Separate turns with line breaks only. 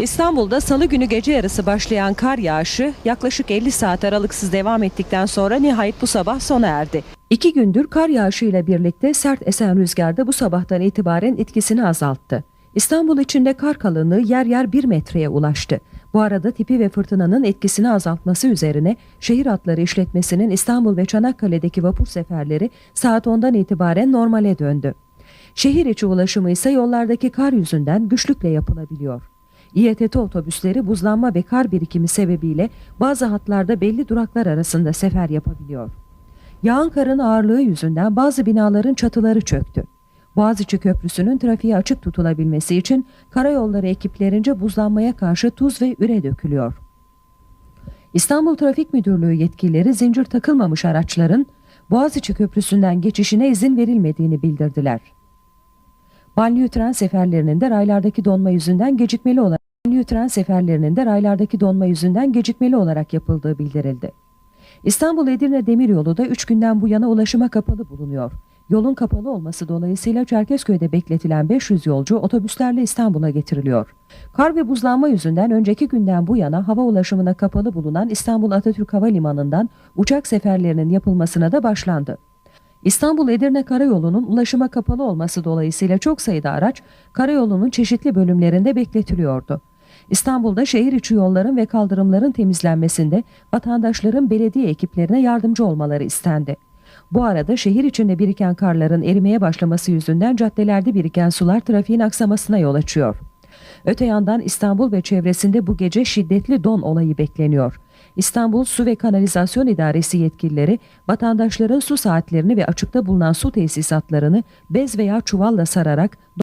İstanbul'da salı günü gece yarısı başlayan kar yağışı yaklaşık 50 saat aralıksız devam ettikten sonra nihayet bu sabah sona erdi. İki gündür kar yağışıyla birlikte sert esen rüzgarda bu sabahtan itibaren etkisini azalttı. İstanbul içinde kar kalınlığı yer yer 1 metreye ulaştı. Bu arada tipi ve fırtınanın etkisini azaltması üzerine şehir hatları işletmesinin İstanbul ve Çanakkale'deki vapur seferleri saat 10'dan itibaren normale döndü. Şehir içi ulaşımı ise yollardaki kar yüzünden güçlükle yapılabiliyor. İETT otobüsleri buzlanma ve kar birikimi sebebiyle bazı hatlarda belli duraklar arasında sefer yapabiliyor. Yağan karın ağırlığı yüzünden bazı binaların çatıları çöktü. Boğaziçi Köprüsü'nün trafiğe açık tutulabilmesi için karayolları ekiplerince buzlanmaya karşı tuz ve üre dökülüyor. İstanbul Trafik Müdürlüğü yetkilileri zincir takılmamış araçların Boğaziçi Köprüsü'nden geçişine izin verilmediğini bildirdiler. Banliyö tren seferlerinin de raylardaki donma yüzünden gecikmeli olarak tren seferlerinin de raylardaki donma yüzünden gecikmeli olarak yapıldığı bildirildi. İstanbul Edirne Demiryolu da 3 günden bu yana ulaşıma kapalı bulunuyor. Yolun kapalı olması dolayısıyla Çerkezköy'de bekletilen 500 yolcu otobüslerle İstanbul'a getiriliyor. Kar ve buzlanma yüzünden önceki günden bu yana hava ulaşımına kapalı bulunan İstanbul Atatürk Havalimanı'ndan uçak seferlerinin yapılmasına da başlandı. İstanbul-Edirne Karayolu'nun ulaşıma kapalı olması dolayısıyla çok sayıda araç karayolunun çeşitli bölümlerinde bekletiliyordu. İstanbul'da şehir içi yolların ve kaldırımların temizlenmesinde vatandaşların belediye ekiplerine yardımcı olmaları istendi. Bu arada şehir içinde biriken karların erimeye başlaması yüzünden caddelerde biriken sular trafiğin aksamasına yol açıyor. Öte yandan İstanbul ve çevresinde bu gece şiddetli don olayı bekleniyor. İstanbul Su ve Kanalizasyon İdaresi yetkilileri vatandaşların su saatlerini ve açıkta bulunan su tesisatlarını bez veya çuvalla sararak